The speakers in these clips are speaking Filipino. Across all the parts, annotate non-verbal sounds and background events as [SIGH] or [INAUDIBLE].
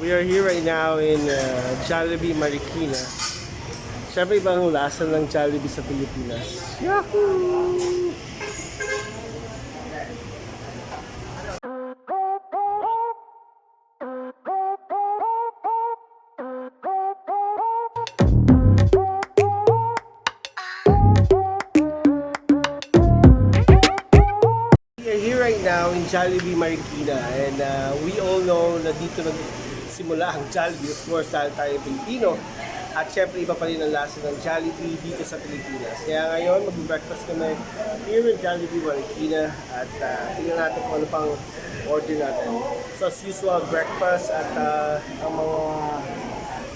We are here right now in uh, Jollibee Marikina. Siyempre ibang lasa ng Jollibee sa Pilipinas. Yahoo! Now in Jollibee Marikina and uh, we all know na dito nagsimula ang Jollibee. Of course, dahil tayo Pilipino. At syempre, iba pa rin ang lasa ng Jollibee dito sa Pilipinas. Kaya ngayon, mag-breakfast kami here in Jollibee Marikina at uh, tingnan natin kung ano pang order natin. So, as usual, breakfast at uh, ang mga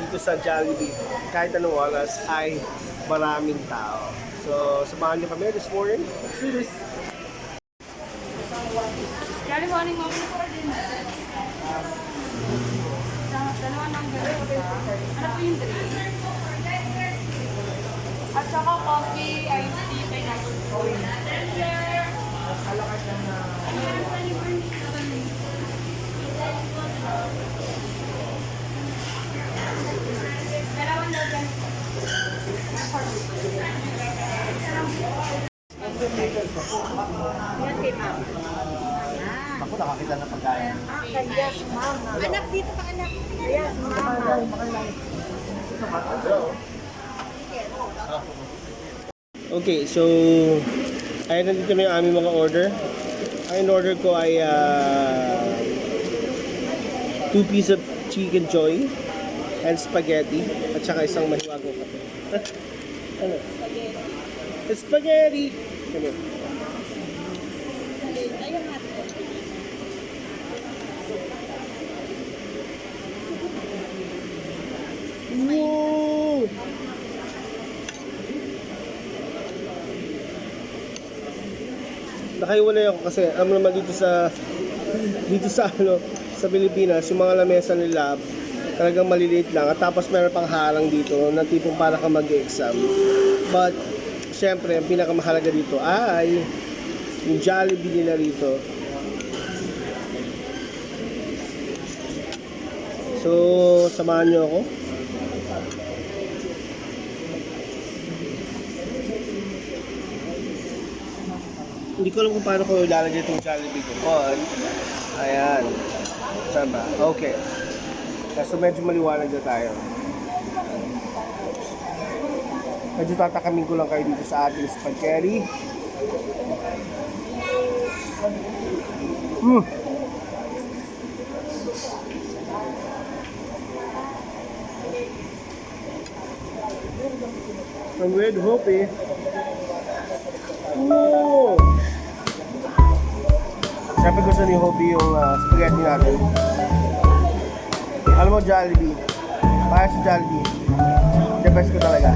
dito sa Jollibee, kahit anong oras, ay maraming tao. So, samahan niyo kami this morning. Let's do this! Morning mo ko din. Dalawa ng ganito? Ano po yung drink? At saka coffee, iced tea, pineapple coffee. Dalawang dozen. Yan kay ma'am. Ako nakakita ng pagkain. Yes, ma'am. Anak dito ka anak. Yes, ma'am. Okay, so ay nandito na yung aming mga order. Ang in-order ko ay uh, two piece of chicken joy and spaghetti at saka isang mahiwagang kape. [LAUGHS] ano? Spaghetti! Ano? Nakaiwalay ako kasi alam naman dito sa dito sa ano sa Pilipinas yung mga lamesa nila talagang maliliit lang. At tapos meron pang harang dito na tipong para ka mag-exam. But syempre ang pinakamahalaga dito ay yung Jollibee nila rito. So samahan nyo ako Hindi ko alam kung paano ko ilalagay itong Jollibee ko. But, ayan. Saan ba? Okay. Kaso medyo maliwanag na tayo. Medyo tatakamin ko lang kayo dito sa ating spaghetti. Mm. Ang red hope eh. Oo! Siyempre gusto ni Hobie yung ah, spaghetti natin. Alam mo, Jollibee. Para sa Jollibee. The best ko talaga.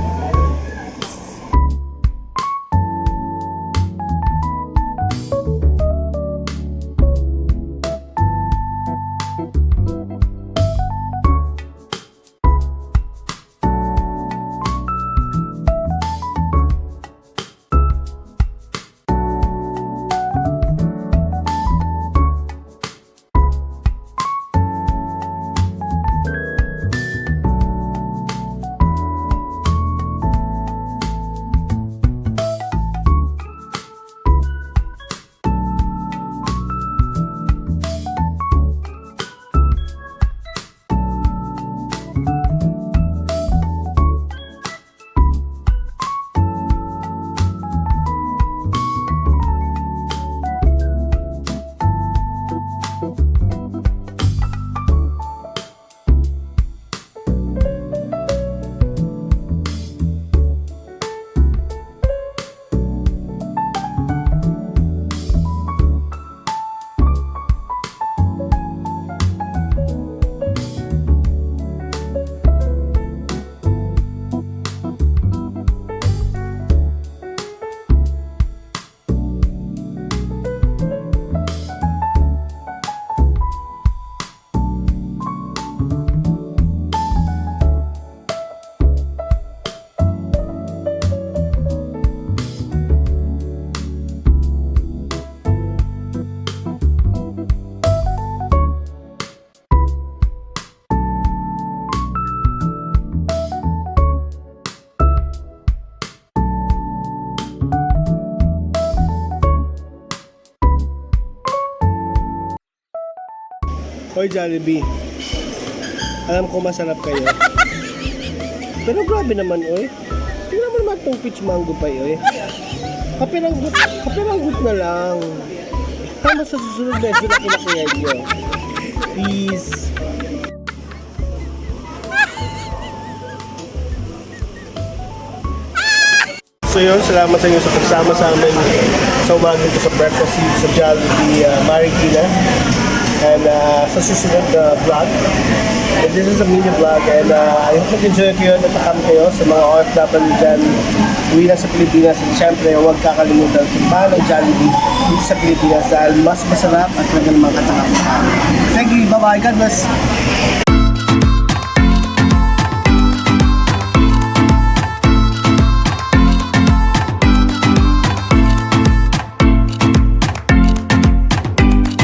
Hoy Jollibee. Alam ko masarap kayo. Pero grabe naman, oy. Tingnan mo naman itong peach mango pie, oy. Kapiranggut, kapiranggut na lang. Tama sa susunod na sila kinakayan nyo. Peace. So yun, salamat sa inyo sa pagsama sa amin sa umaga ito sa breakfast sa Jollibee uh, Marikina. And uh, sa susunod na vlog. And this is a mini vlog and uh, I hope nag-enjoy kayo at natakam kayo sa mga OFW dyan uwi na sa Pilipinas. And syempre, huwag kakalimutan tumbahan ng Jollibee dito sa Pilipinas dahil mas masarap at talaga namang katakam. Thank you, bye-bye, God bless.